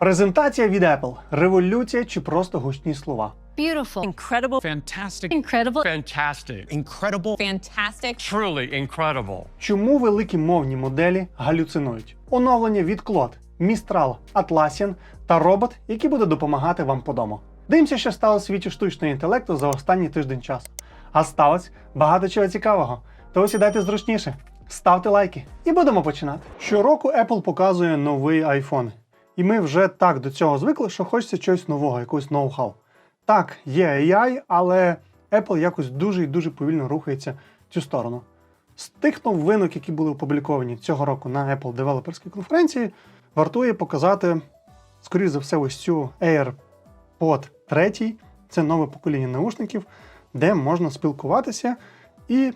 Презентація від Apple. Революція чи просто гучні слова. Beautiful. Incredible. Fantastic. Incredible. Fantastic. Incredible. Fantastic. Truly incredible. Чому великі мовні моделі галюцинують? Оновлення від Claude, Mistral, Atlassian та робот, який буде допомагати вам по дому. Дивимося, що стало в світі штучного інтелекту за останній тиждень часу. А сталося багато чого цікавого. То сідайте зручніше, ставте лайки і будемо починати. Щороку Apple показує новий iPhone. І ми вже так до цього звикли, що хочеться чогось нового, якогось ноу-хау. Так, є AI, але Apple якось дуже і дуже повільно рухається в цю сторону. З тих новинок, які були опубліковані цього року на Apple девелоперській конференції, вартує показати, скоріше за все, ось цю AirPod 3. Це нове покоління наушників, де можна спілкуватися і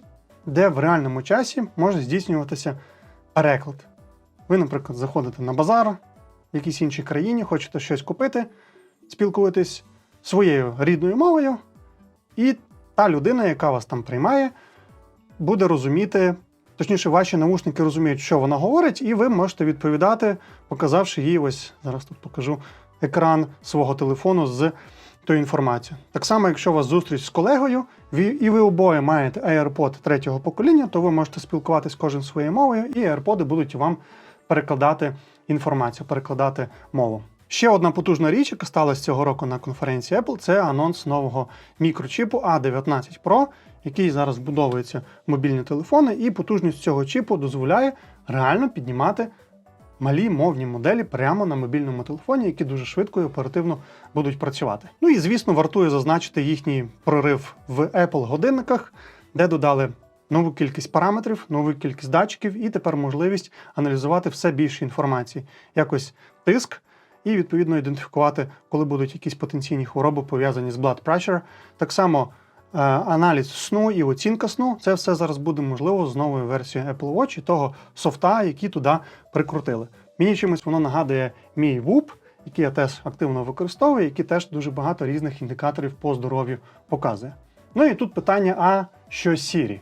де в реальному часі може здійснюватися переклад. Ви, наприклад, заходите на базар в якійсь іншій країні, хочете щось купити, спілкуєтесь своєю рідною мовою, і та людина, яка вас там приймає, буде розуміти, точніше, ваші наушники розуміють, що вона говорить, і ви можете відповідати, показавши їй ось зараз тут покажу екран свого телефону з тою інформацією. Так само, якщо у вас зустріч з колегою, і ви обоє маєте AirPod третього покоління, то ви можете спілкуватись кожен своєю мовою, і AirPods будуть вам перекладати інформацію, перекладати мову. Ще одна потужна річ, яка сталася цього року на конференції Apple, це анонс нового мікрочіпу A19 Pro, який зараз вбудовується в мобільні телефони, і потужність цього чіпу дозволяє реально піднімати малі мовні моделі прямо на мобільному телефоні, які дуже швидко і оперативно будуть працювати. Ну і звісно, вартує зазначити їхній прорив в Apple годинниках, де додали нову кількість параметрів, нову кількість датчиків, і тепер можливість аналізувати все більше інформації, якось тиск. І відповідно ідентифікувати, коли будуть якісь потенційні хвороби пов'язані з blood pressure. Так само е, аналіз сну і оцінка сну. Це все зараз буде можливо з новою версією Apple Watch і того софта, який туди прикрутили. Мені чимось воно нагадує мій WUP, який я теж активно використовую, який теж дуже багато різних індикаторів по здоров'ю показує. Ну і тут питання: а що Siri?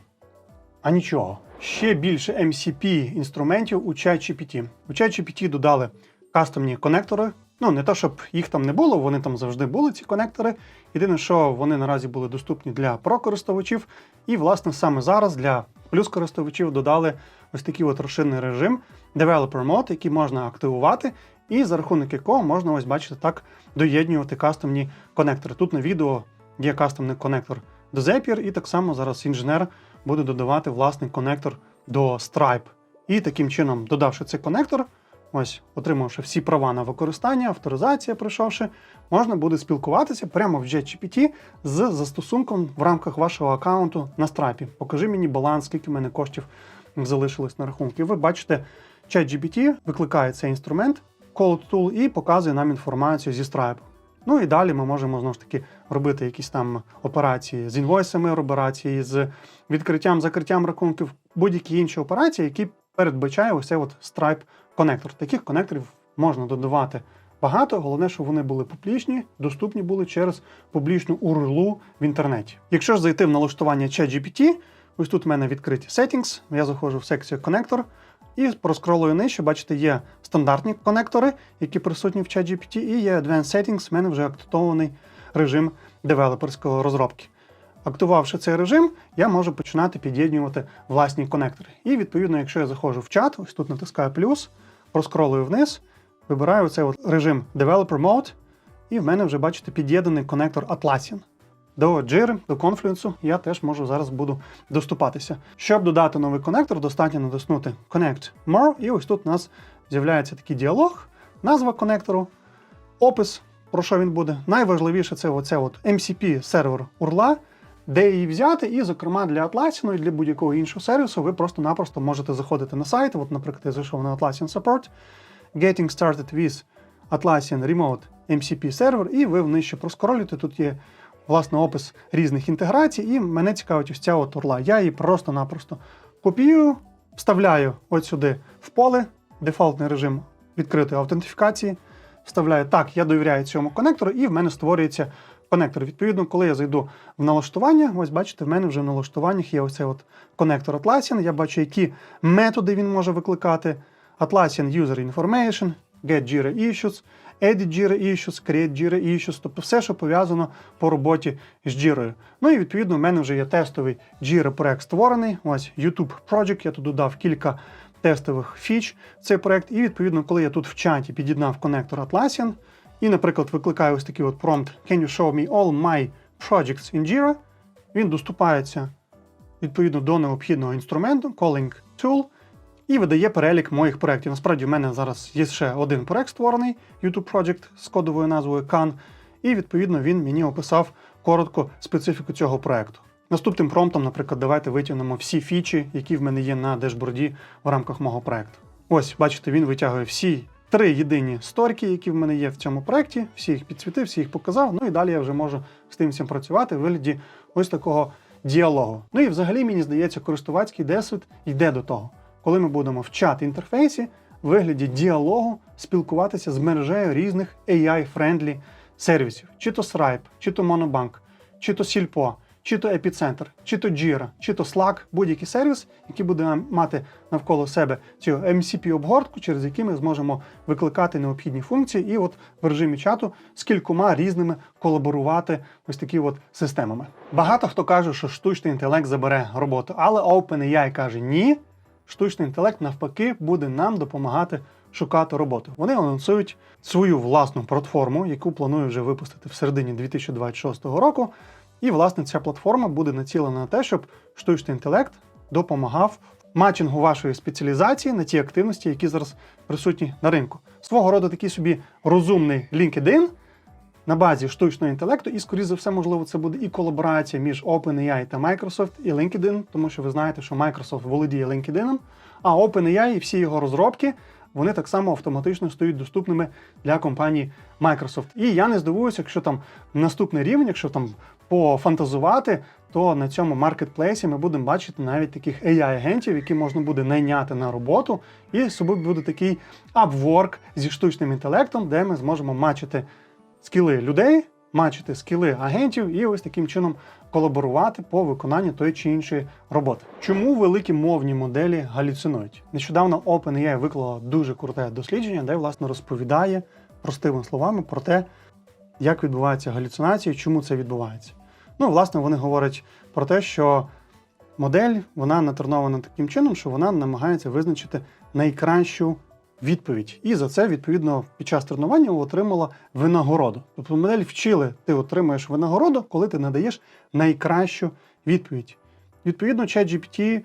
А нічого. Ще більше MCP інструментів у ChatGPT. У ChatGPT додали кастомні конектори. Ну, не те, щоб їх там не було, вони там завжди були, ці конектори. Єдине, що вони наразі були доступні для про-користувачів. І, власне, саме зараз для плюс-користувачів додали ось такий от розширений режим Developer Mode, який можна активувати, і за рахунок якого можна ось бачите так доєднювати кастомні конектори. Тут на відео є кастомний конектор до Zapier, і так само зараз інженер буде додавати власний конектор до Stripe. І таким чином, додавши цей конектор, ось отримавши всі права на використання, авторизація пройшовши, можна буде спілкуватися прямо в JetGPT з застосунком в рамках вашого аккаунту на Stripe. Покажи мені баланс, скільки в мене коштів залишилось на рахунку. Ви бачите, ChatGPT викликає цей інструмент, Code Tool, і показує нам інформацію зі Stripe. Ну і далі ми можемо знову ж таки робити якісь там операції з інвойсами, операції з відкриттям, закриттям рахунків, будь-які інші операції, які передбачає ось цей от Stripe конектор. Таких конекторів можна додавати багато. Головне, щоб вони були публічні, доступні були через публічну URL в інтернеті. Якщо ж зайти в налаштування ChatGPT, ось тут в мене відкриті settings, я заходжу в секцію конектор. І проскролую нижче, бачите, є стандартні конектори, які присутні в ChatGPT, і є Advanced Settings, в мене вже активований режим девелоперської розробки. Активувавши цей режим, я можу починати під'єднувати власні конектори. І відповідно, якщо я заходжу в чат, ось тут натискаю плюс, проскролую вниз, вибираю цей режим Developer Mode, і в мене вже бачите під'єднаний конектор Atlassian. До Jira, до Confluence я теж можу зараз буду доступатися. Щоб додати новий конектор, достатньо натиснути Connect More, і ось тут у нас з'являється такий діалог, назва конектору, опис, про що він буде. Найважливіше це оце от MCP сервер URL, де її взяти, і, зокрема, для Atlassian і для будь-якого іншого сервісу ви просто-напросто можете заходити на сайт. От, наприклад, я зайшов на Atlassian Support, Getting Started with Atlassian Remote MCP Server, і ви нижче проскролюєте. Тут є власне опис різних інтеграцій, і мене цікавить ось ця от урла. Я її просто-напросто копіюю, вставляю от сюди в поле, дефолтний режим відкритої аутентифікації. Вставляю так, я довіряю цьому конектору, і в мене створюється конектор. Відповідно, коли я зайду в налаштування, ось бачите, в мене вже в налаштуваннях є оцей от конектор Atlassian. Я бачу, які методи він може викликати. Atlassian User Information, Get Jira Issues, edit Jira Issues, create Jira Issues, тобто все, що пов'язано по роботі з Jira. Ну і відповідно, в мене вже є тестовий Jira проект створений. Ось YouTube Project, я тут додав кілька тестових фіч цей проект. І відповідно, коли я тут в чаті під'єднав коннектор Atlassian, і, наприклад, викликаю ось такий от промпт Can you show me all my projects in Jira, він доступається відповідно до необхідного інструменту Calling Tool і видає перелік моїх проєктів. Насправді, в мене зараз є ще один проєкт створений YouTube Project з кодовою назвою Can, і відповідно він мені описав коротко специфіку цього проєкту. Наступним промптом, наприклад, давайте витягнемо всі фічі, які в мене є на дешборді в рамках мого проєкту. Ось, бачите, він витягує всі три єдині сторіки, які в мене є в цьому проєкті, всі їх підсвітив, всі їх показав. Ну і далі я вже можу з тим всім працювати в вигляді ось такого діалогу. Ну і взагалі мені здається, користувацький досвід йде до того, коли ми будемо в чат інтерфейсі в вигляді діалогу спілкуватися з мережею різних AI-френдлі сервісів, чи то Stripe, чи то Monobank, чи то Сільпо, чи то Epicenter, чи то Jira, чи то Slack, будь-який сервіс, який буде мати навколо себе цю MCP-обгортку, через який ми зможемо викликати необхідні функції, і от в режимі чату з кількома різними колаборувати ось такі от системами. Багато хто каже, що штучний інтелект забере роботу, але OpenAI каже ні. Штучний інтелект навпаки буде нам допомагати шукати роботу. Вони анонсують свою власну платформу, яку планують вже випустити в середині 2026 року. І, власне, ця платформа буде націлена на те, щоб штучний інтелект допомагав матчингу вашої спеціалізації на ті активності, які зараз присутні на ринку. Свого роду такий собі розумний LinkedIn на базі штучного інтелекту, і, скоріше за все, можливо, це буде і колаборація між OpenAI та Microsoft і LinkedIn, тому що ви знаєте, що Microsoft володіє LinkedIn, а OpenAI і всі його розробки. Вони так само автоматично стають доступними для компанії Microsoft. І я не здивуюся, якщо там наступний рівень, якщо там пофантазувати, то на цьому маркетплейсі ми будемо бачити навіть таких AI-агентів, які можна буде найняти на роботу, і собі буде такий Upwork зі штучним інтелектом, де ми зможемо мачити скіли людей, мачити скіли агентів і ось таким чином колаборувати по виконанню тої чи іншої роботи. Чому великі мовні моделі галюцинують? Нещодавно OpenAI виклала дуже круте дослідження, де власне розповідає простими словами про те, як відбуваються галюцинації, чому це відбувається. Ну, власне, вони говорять про те, що модель вона натренована таким чином, що вона намагається визначити найкращу відповідь. І за це, відповідно, під час тренування отримала винагороду. Тобто модель вчили, ти отримуєш винагороду, коли ти надаєш найкращу відповідь. Відповідно, ChatGPT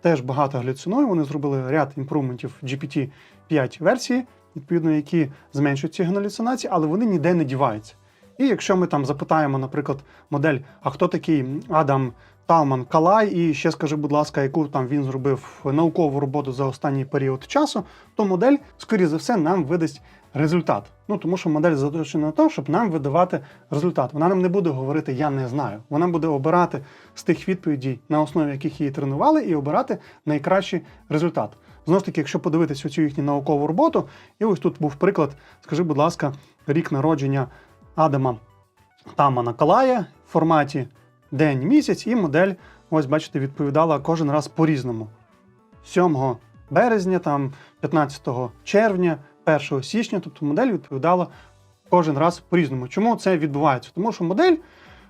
теж багато галюцинує. Вони зробили ряд імпрувментів GPT 5 версії, відповідно, які зменшують ці галюцинації, але вони ніде не діваються. І якщо ми там запитаємо, наприклад, модель, а хто такий Адам Талман Калай, і ще скажи, будь ласка, яку там він зробив наукову роботу за останній період часу, то модель, скоріше за все, нам видасть результат. Ну тому що модель заточена на те, щоб нам видавати результат. Вона нам не буде говорити Я не знаю. Вона буде обирати з тих відповідей, на основі яких її тренували, і обирати найкращий результат. Знову ж таки, якщо подивитися цю їхню наукову роботу, і ось тут був приклад, скажи, будь ласка, рік народження Адама Тамана Калая в форматі день місяць, і модель, ось бачите, відповідала кожен раз по-різному. 7 березня, там 15 червня, 1 січня, тобто модель відповідала кожен раз по-різному. Чому це відбувається? Тому що модель,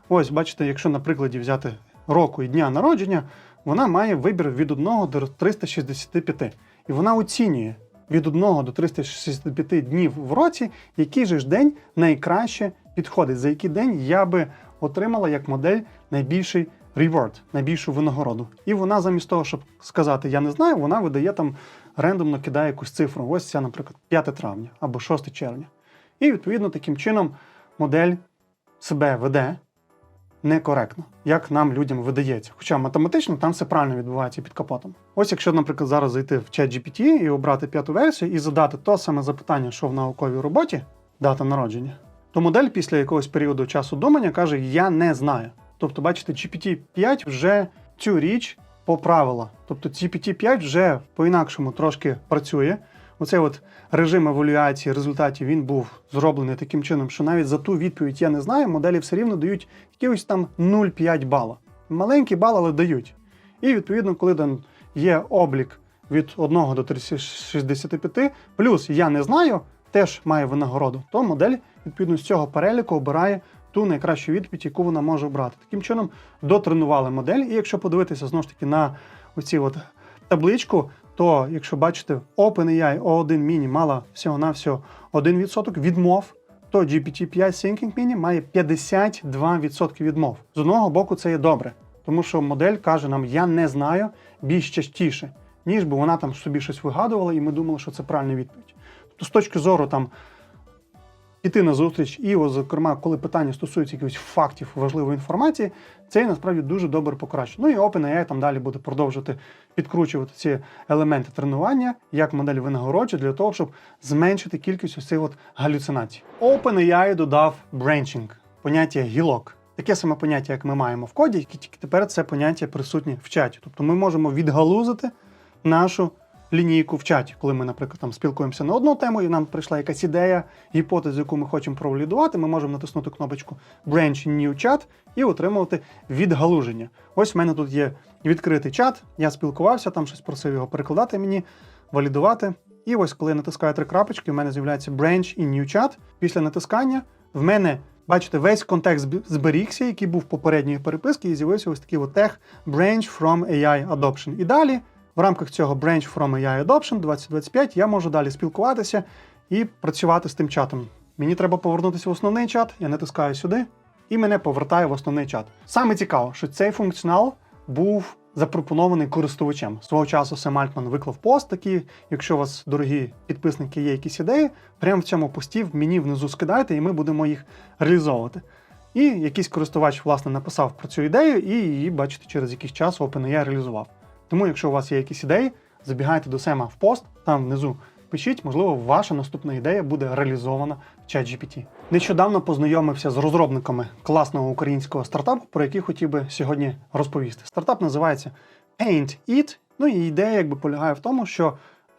ось бачите, якщо на прикладі взяти року і дня народження, вона має вибір від 1 до 365. І вона оцінює від 1 до 365 днів в році, який же ж день найкраще підходить, за який день я би отримала як модель найбільший reward, найбільшу винагороду. І вона замість того, щоб сказати Я не знаю, вона видає там рандомно кидає якусь цифру. Ось ця, наприклад, 5 травня або 6 червня. І відповідно таким чином модель себе веде некоректно, як нам людям видається. Хоча математично там все правильно відбувається під капотом. Ось якщо, наприклад, зараз зайти в чат GPT і обрати п'яту версію і задати то саме запитання, що в науковій роботі, дата народження, то модель після якогось періоду часу думання каже: Я не знаю. Тобто, бачите, GPT-5 вже цю річ поправила. Тобто GPT-5 вже по-інакшому трошки працює. Оцей от режим евалюації результатів він був зроблений таким чином, що навіть за ту відповідь я не знаю, моделі все рівно дають якихось там 0,5 бала. Маленький бал, але дають. І відповідно, коли там є облік від 1 до 365, плюс я не знаю, теж має винагороду, то модель відповідно з цього переліку обирає ту найкращу відповідь, яку вона може обрати. Таким чином дотренували модель. І якщо подивитися знову ж таки на оці от табличку, то якщо бачите, OpenAI O1 Mini мала всього-навсього 1% відмов, то GPT-5 Thinking Mini має 52% відмов. З одного боку, це є добре, тому що модель каже нам: я не знаю більш частіше, ніж би вона там собі щось вигадувала, і ми думали, що це правильна відповідь. Тобто, з точки зору там піти на зустріч, і, о, зокрема, коли питання стосується якихось фактів важливої інформації, це насправді дуже добре покращує. Ну і OpenAI там далі буде продовжувати підкручувати ці елементи тренування, як модель винагороджує, для того, щоб зменшити кількість цих от галюцинацій. OpenAI додав branching, поняття гілок. Таке саме поняття, як ми маємо в коді, тільки тепер це поняття присутнє в чаті. Тобто ми можемо відгалузити нашу лінійку в чаті, коли ми, наприклад, там спілкуємося на одну тему, і нам прийшла якась ідея, гіпотезу, яку ми хочемо провалідувати, ми можемо натиснути кнопочку Branch New Chat і отримувати відгалуження. Ось в мене тут є відкритий чат, я спілкувався, там щось просив його перекладати мені, валідувати. І ось коли я натискаю три крапочки, в мене з'являється Branch in New Chat. Після натискання в мене. Бачите, весь контекст зберігся, який був попередньої переписки, і з'явився ось такий от тег Branch from AI Adoption. І далі в рамках цього Branch from AI Adoption 2025 я можу далі спілкуватися і працювати з тим чатом. Мені треба повернутися в основний чат, я натискаю сюди, і мене повертає в основний чат. Саме цікаво, що цей функціонал був запропонований користувачем. Свого часу Сем Альтман виклав пост такий. Якщо у вас, дорогі підписники, є якісь ідеї, прямо в цьому пості мені внизу скидайте, і ми будемо їх реалізовувати. І якийсь користувач, власне, написав про цю ідею, і її, бачите, через якийсь час OpenAI реалізував. Тому, якщо у вас є якісь ідеї, забігайте до Сема в пост, там внизу пишіть, можливо, ваша наступна ідея буде реалізована в ChatGPT. Нещодавно познайомився з розробниками класного українського стартапу, про який хотів би сьогодні розповісти. Стартап називається Paint It. Ну і ідея якби полягає в тому, що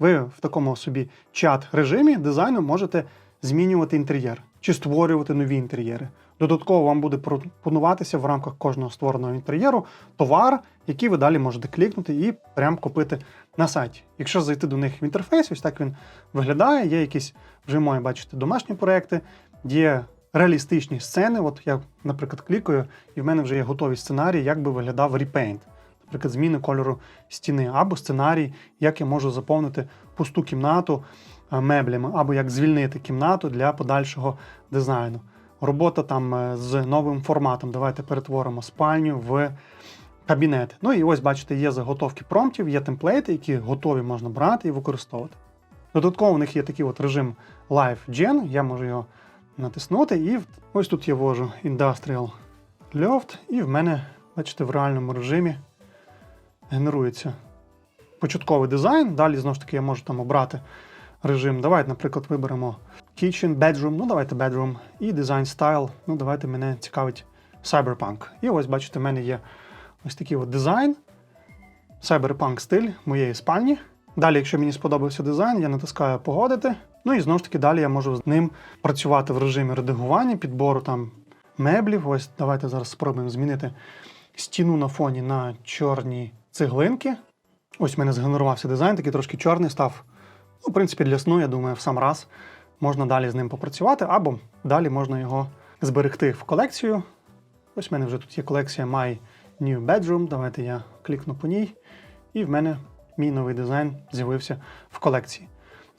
ви в такому собі чат-режимі дизайну можете змінювати інтер'єр чи створювати нові інтер'єри. Додатково вам буде пропонуватися в рамках кожного створеного інтер'єру товар, який ви далі можете клікнути і прям купити на сайті. Якщо зайти до них в інтерфейс, ось так він виглядає. Є якісь вже мої бачите домашні проекти, є реалістичні сцени. От я, наприклад, клікаю, і в мене вже є готові сценарії, як би виглядав репейнт. Наприклад, зміни кольору стіни, або сценарій, як я можу заповнити пусту кімнату е, меблями, або як звільнити кімнату для подальшого дизайну. Робота там е, з новим форматом. Давайте перетворимо спальню в кабінет. Ну і ось бачите, є заготовки промптів, є темплейти, які готові можна брати і використовувати. Додатково у них є такий от режим Live Gen, я можу його натиснути, і ось тут я ввожу Industrial Loft, і в мене, бачите, в реальному режимі генерується початковий дизайн. Далі, знову ж таки, я можу там обрати режим. Давайте, наприклад, виберемо Kitchen, Bedroom, ну давайте Bedroom, і Design Style. Ну, давайте мене цікавить Cyberpunk. І ось, бачите, в мене є ось такий от дизайн, Cyberpunk стиль моєї спальні. Далі, якщо мені сподобався дизайн, я натискаю погодити. Ну і знову ж таки далі я можу з ним працювати в режимі редагування, підбору там меблів. Ось давайте зараз спробуємо змінити стіну на фоні на чорні цеглинки. Ось в мене згенерувався дизайн, такий трошки чорний став. Ну, в принципі, для сну, я думаю, в сам раз можна далі з ним попрацювати, або далі можна його зберегти в колекцію. Ось в мене вже тут є колекція My New Bedroom. Давайте я клікну по ній. І в мене мій новий дизайн з'явився в колекції.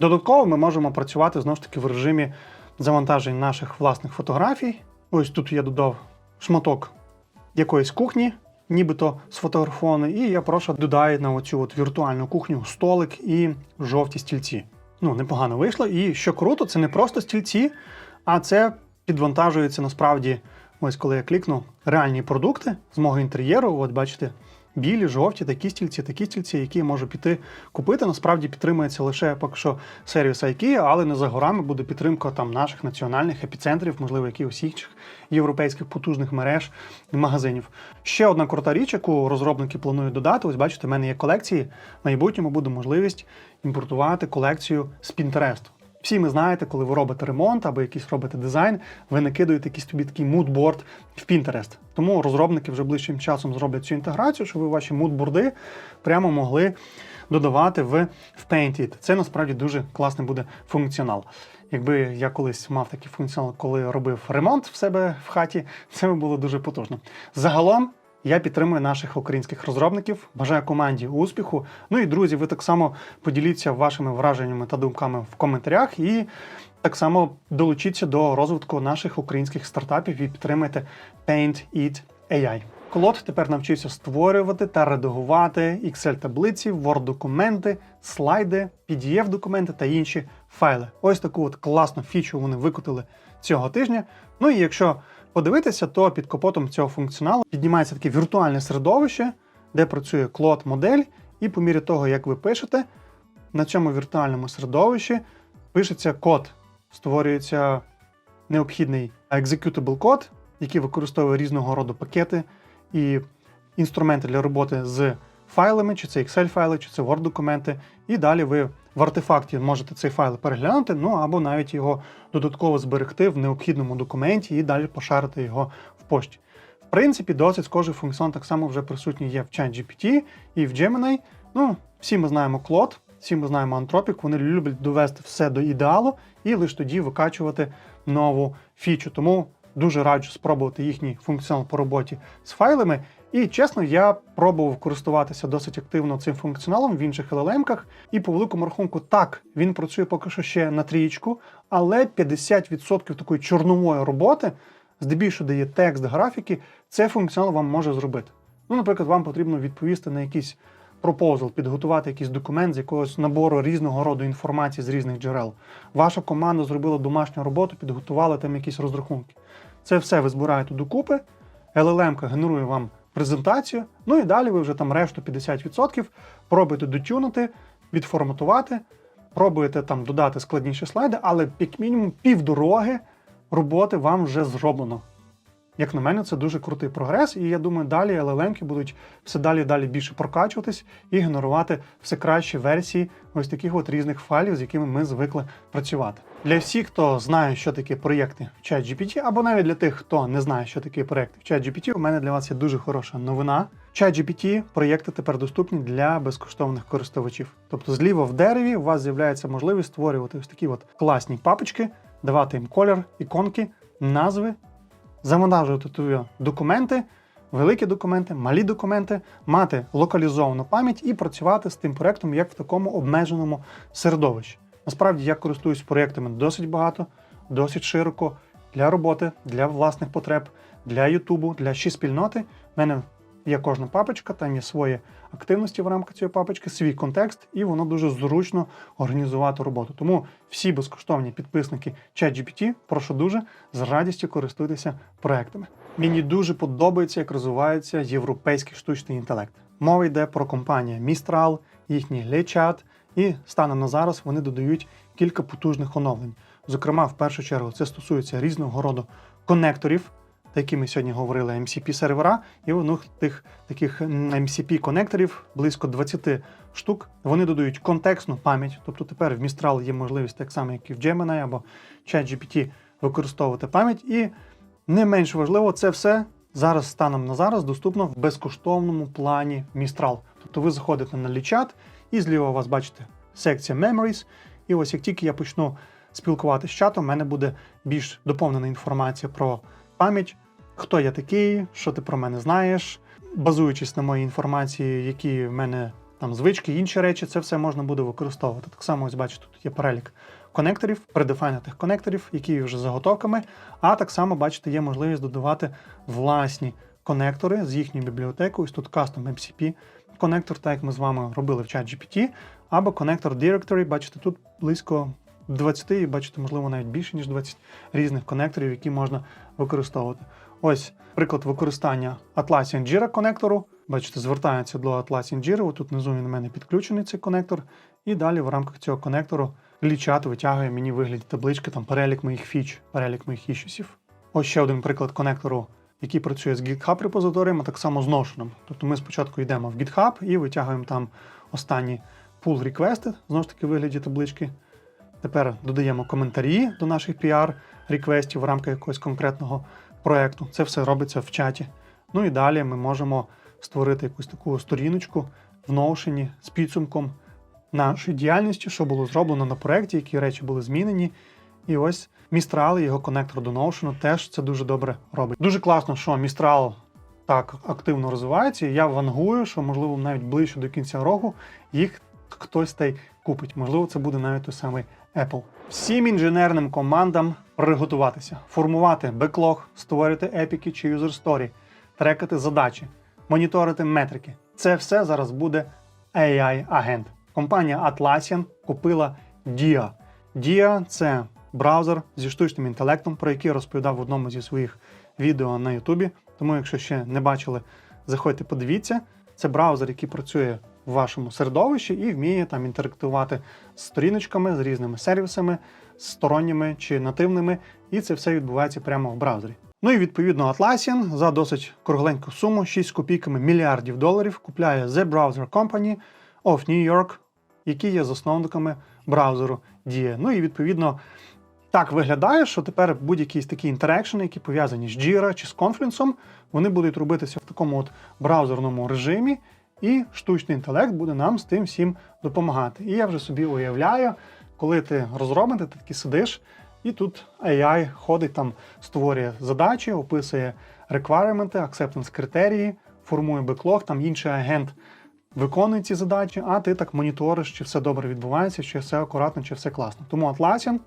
Додатково ми можемо працювати знову ж таки в режимі завантажень наших власних фотографій. Ось тут я додав шматок якоїсь кухні, нібито сфотографований, і я прошу додати на оцю от віртуальну кухню столик і жовті стільці. Ну, непогано вийшло. І що круто, це не просто стільці, а це підвантажується насправді. Ось коли я клікну реальні продукти з мого інтер'єру, от бачите, білі, жовті, такі стільці, такі стільці, які можу піти купити. Насправді підтримується лише поки що сервіс IKEA, але не за горами буде підтримка там наших національних епіцентрів, можливо, якихось інших європейських потужних мереж і магазинів. Ще одна крута річ, яку розробники планують додати. Ось бачите, в мене є колекції. В майбутньому буде можливість імпортувати колекцію з Pinterest. Всі ми знаєте, коли ви робите ремонт або якийсь робите дизайн, ви накидуєте якийсь тобі такий мудборд в Pinterest. Тому розробники вже ближчим часом зроблять цю інтеграцію, щоб ви ваші мудборди прямо могли додавати в, в Painted. Це насправді дуже класний буде функціонал. Якби я колись мав такий функціонал, коли робив ремонт в себе в хаті, це би було дуже потужно. Загалом я підтримую наших українських розробників, бажаю команді успіху. Ну і друзі, ви так само поділіться вашими враженнями та думками в коментарях і так само долучіться до розвитку наших українських стартапів і підтримайте Paint It AI. Клод тепер навчився створювати та редагувати Excel-таблиці, Word-документи, слайди, PDF-документи та інші файли. Ось таку от класну фічу вони викотили цього тижня. Ну і якщо подивитися, то під капотом цього функціоналу піднімається таке віртуальне середовище, де працює клод модель, і по мірі того, як ви пишете, на цьому віртуальному середовищі пишеться код, створюється необхідний executable код, який використовує різного роду пакети і інструменти для роботи з файлами, чи це Excel-файли, чи це Word-документи. І далі ви в артефакті можете цей файл переглянути, ну або навіть його додатково зберегти в необхідному документі і далі пошарити його в пошті. В принципі, досить схожий функціон так само вже присутній є в ChatGPT і в Gemini. Ну, всі ми знаємо Claude, всі ми знаємо Anthropic, вони люблять довести все до ідеалу і лише тоді викачувати нову фічу. Тому дуже раджу спробувати їхній функціонал по роботі з файлами. І чесно, я пробував користуватися досить активно цим функціоналом в інших LLM-ках, і по великому рахунку, так, він працює поки що ще на трієчку, але 50% такої чорнової роботи, здебільшого дає текст, графіки, цей функціонал вам може зробити. Ну, наприклад, вам потрібно відповісти на якийсь пропозал, підготувати якийсь документ з якогось набору різного роду інформації з різних джерел. Ваша команда зробила домашню роботу, підготувала там якісь розрахунки. Це все ви збираєте докупи, LLM генерує вам презентацію, ну і далі ви вже там решту 50% пробуєте дотюнити, відформатувати, пробуєте там додати складніші слайди, але як мінімум півдороги роботи вам вже зроблено. Як на мене, це дуже крутий прогрес, і я думаю, далі LLM будуть все далі і далі більше прокачуватись і генерувати все кращі версії ось таких от різних файлів, з якими ми звикли працювати. Для всіх, хто знає, що таке проєкти в ChatGPT, або навіть для тих, хто не знає, що таке проєкти в ChatGPT, у мене для вас є дуже хороша новина. ChatGPT проєкти тепер доступні для безкоштовних користувачів. Тобто зліва в дереві у вас з'являється можливість створювати ось такі от класні папочки, давати їм колір, іконки, назви завантажувати туди документи, великі документи, малі документи, мати локалізовану пам'ять і працювати з тим проектом як в такому обмеженому середовищі. Насправді я користуюсь проєктами досить багато, досить широко для роботи, для власних потреб, для Ютубу, для ще спільноти. У мене є кожна папочка, там є свої активності в рамках цієї папочки, свій контекст, і воно дуже зручно організувати роботу. Тому всі безкоштовні підписники ChatGPT, прошу дуже з радістю користуйтеся проектами. Мені дуже подобається, як розвивається європейський штучний інтелект. Мова йде про компанію Mistral, їхній LeChat, і станом на зараз вони додають кілька потужних оновлень. Зокрема, в першу чергу це стосується різного роду конекторів, та ми сьогодні говорили, MCP сервера, і них тих таких MCP конекторів близько 20 штук. Вони додають контекстну пам'ять, тобто тепер в Mistral є можливість так само, як і в Gemini або ChatGPT використовувати пам'ять. І не менш важливо, це все зараз станом на зараз доступно в безкоштовному плані Mistral. Тобто ви заходите на лічат, і зліва у вас бачите секція Memories. І ось як тільки я почну спілкуватися з чатом, у мене буде більш доповнена інформація про пам'ять, хто я такий, що ти про мене знаєш, базуючись на моїй інформації, які в мене там звички, інші речі, це все можна буде використовувати. Так само, ось бачите, тут є перелік конекторів, предефайнутих конекторів, які вже заготовками. А так само, бачите, є можливість додавати власні конектори з їхньою бібліотекою. Ось тут Custom MCP конектор, так як ми з вами робили в ChatGPT, або конектор Directory, бачите, тут близько 20, і бачите, можливо, навіть більше, ніж 20 різних конекторів, які можна використовувати. Ось приклад використання Atlassian Jira конектору. Бачите, звертається до Atlassian Jira. Тут внизу він у мене підключений цей конектор. І далі в рамках цього конектору лічат витягує мені вигляді таблички, там перелік моїх фіч, перелік моїх ішусів. Ось ще один приклад конектору, який працює з GitHub репозиторієм, а так само з Notion. Тобто ми спочатку йдемо в GitHub і витягуємо там останні pull реквести знову ж таки вигляді таблички. Тепер додаємо коментарі до наших PR-реквестів в рамках якогось конкретного проєкту. Це все робиться в чаті. Ну і далі ми можемо створити якусь таку сторіночку в Notion з підсумком нашої діяльності, що було зроблено на проєкті, які речі були змінені, І ось Mistral, його конектор до Notion теж це дуже добре робить. Дуже класно, що Mistral так активно розвивається. Я вангую, що можливо навіть ближче до кінця року їх хтось та й купить. Можливо, це буде навіть той самий Apple. Всім інженерним командам приготуватися, формувати беклог, створювати епіки чи story, трекати задачі, моніторити метрики. Це все зараз буде AI-агент. Компанія Atlassian купила Dia. Dia – це браузер зі штучним інтелектом, про який розповідав в одному зі своїх відео на Ютубі. Тому, якщо ще не бачили, заходьте, подивіться. Це браузер, який працює в вашому середовищі і вміє там інтерактувати з сторіночками, з різними сервісами, сторонніми чи нативними, і це все відбувається прямо в браузері. Ну і відповідно Atlassian за досить кругленьку суму, 6 копійками мільярдів доларів, купляє The Browser Company of New York, які є засновниками браузеру Dia. Ну і відповідно так виглядає, що тепер будь-які такі інтерекшени, які пов'язані з Jira чи з Confluence, вони будуть робитися в такому от браузерному режимі, і штучний інтелект буде нам з тим всім допомагати. І я вже собі уявляю, коли ти розробник, ти таки сидиш, і тут AI ходить там, створює задачі, описує реквайременти, acceptance критерії, формує беклог, там інший агент виконує ці задачі, а ти так моніториш, чи все добре відбувається, чи все акуратно, чи все класно. Тому Atlassian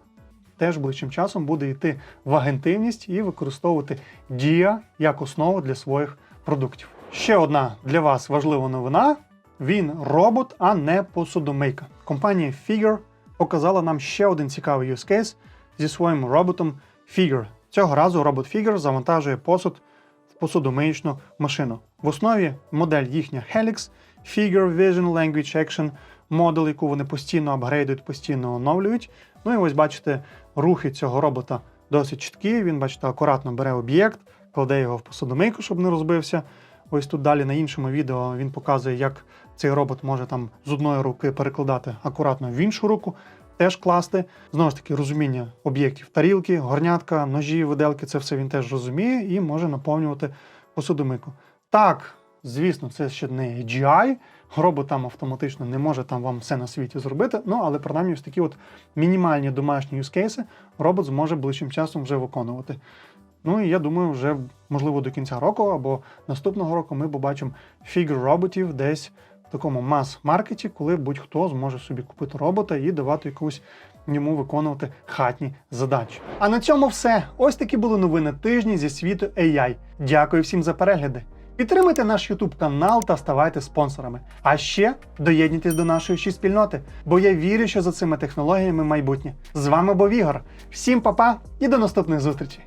теж ближчим часом буде йти в агентивність і використовувати Dia як основу для своїх продуктів. Ще одна для вас важлива новина: він робот, а не посудомийка. Компанія Figure показала нам ще один цікавий use case зі своїм роботом Figure. Цього разу робот Figure завантажує посуд в посудомиючну машину. В основі модель їхня Helix, Figure Vision Language Action, модель, яку вони постійно апгрейдують, постійно оновлюють. Ну і ось бачите, рухи цього робота досить чіткі. Він, бачите, акуратно бере об'єкт, кладе його в посудомийку, щоб не розбився. Ось тут далі на іншому відео він показує, як цей робот може там з одної руки перекладати акуратно в іншу руку, теж класти. Знову ж таки, розуміння об'єктів тарілки, горнятка, ножі, виделки це все він теж розуміє і може наповнювати посудомийку. Так, звісно, це ще не AGI, робот там автоматично не може там вам все на світі зробити. Ну але принаймні ось такі от мінімальні домашні юзкейси робот зможе ближчим часом вже виконувати. Ну і я думаю, вже можливо до кінця року або наступного року ми побачимо фігур роботів десь в такому мас-маркеті, коли будь-хто зможе собі купити робота і давати якусь йому виконувати хатні задачі. А на цьому все. Ось такі були новини тижні зі світу AI. Дякую всім за перегляди. Підтримуйте наш YouTube канал та ставайте спонсорами. А ще доєднуйтесь до нашої ще спільноти, бо я вірю, що за цими технологіями майбутнє. З вами був Ігор. Всім па-па і до наступних зустрічей!